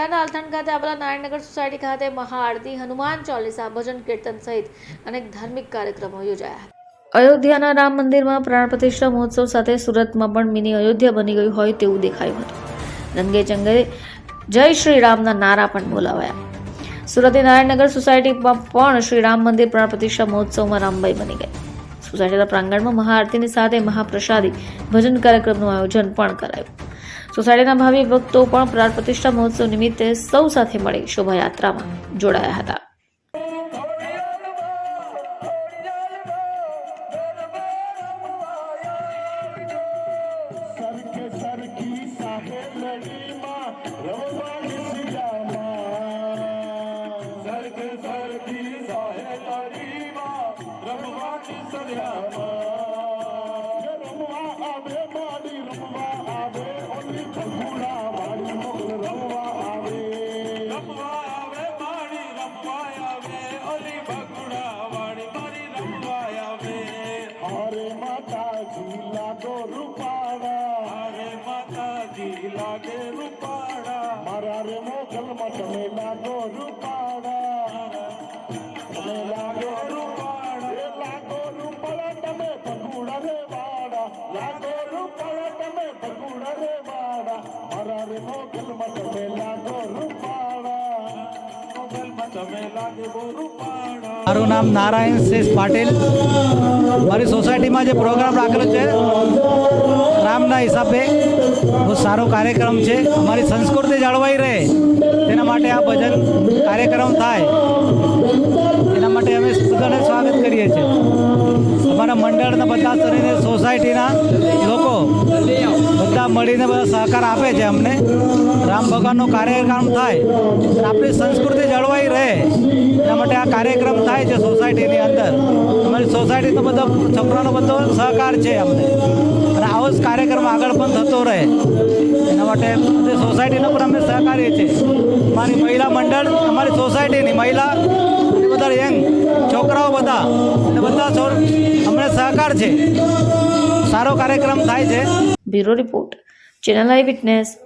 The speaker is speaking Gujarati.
અલથાણ ખાતે આવેલા નારાયણનગર સોસાયટી ખાતે મહાઆરતી, હનુમાન ચાલીસા, ભજન કીર્તન સહિત અનેક ધાર્મિક કાર્યક્રમો યોજાયા અયોધ્યાના રામ મંદિરમાં પ્રાણ પ્રતિષ્ઠા મહોત્સવ સાથે સુરતમાં પણ મિની અયોધ્યા બની ગયું હોય તેવું દેખાયું હતું. રંગે ચંગે, જય શ્રી રામના નારા પણ બોલાવાયા. સુરતની નારાયણનગર સોસાયટીમાં પણ શ્રી રામ મંદિર પ્રાણ પ્રતિષ્ઠા મહોત્સવમાં રામબાઈ બની ગઈ સોસાયટીના પ્રાંગણમાં મહાઆરતીની સાથે મહાપ્રસાદી, ભજન કાર્યક્રમનું આયોજન પણ કરાયું. સોસાયટીના ભાવિ ભક્તો પણ પ્રાણ પ્રતિષ્ઠા મહોત્સવ નિમિત્તે સૌ સાથે મળી શોભાયાત્રામાં જોડાયા હતા. સરકે સરકી સાહે લાગે રૂપાડા મારા રે મોગલમાં તમે લાગો રૂપાડા. તમે લાગો રૂપાડા. એ લાગો રૂપાડા તમે ભગુડા રે વાડા. લાગો રૂપાડા તમે ભગુડા રે વાડા. મારા રે મોગલમાં તમે લાગો રૂપાડા. મારું નામ નારાયણ શેષ પાટીલ. મારી સોસાયટીમાં જે પ્રોગ્રામ રાખેલો છે, રામના હિસાબે બહુ સારો કાર્યક્રમ છે. અમારી સંસ્કૃતિ જળવાઈ રહે. તેના માટે આ ભજન કાર્યક્રમ થાય. એના માટે અમે બધાને સ્વાગત કરીએ છીએ. અમારા મંડળના બધા કરીને સોસાયટીના લોકો બધા મળીને બધા સહકાર આપે છે અમને. રામ ભગવાનનો કાર્યક્રમ થાય. આપણી સંસ્કૃતિ કાર્યક્રમ થાય છે સોસાયટીની અંદર. અમારી સોસાયટીનો બધો છોકરાનો બધો સહકાર છે અમને. અને આવો જ કાર્યક્રમ આગળ પણ થતો રહે. એના માટે બધી સોસાયટીનો પણ અમે સહકારીએ છીએ. અમારી મહિલા મંડળ, અમારી સોસાયટીની મહિલા બધા યંગ છોકરાઓ બધા. અને બધા છો- અમને સહકાર છે. સારો કાર્યક્રમ થાય છે. Bureau report, channel eye witness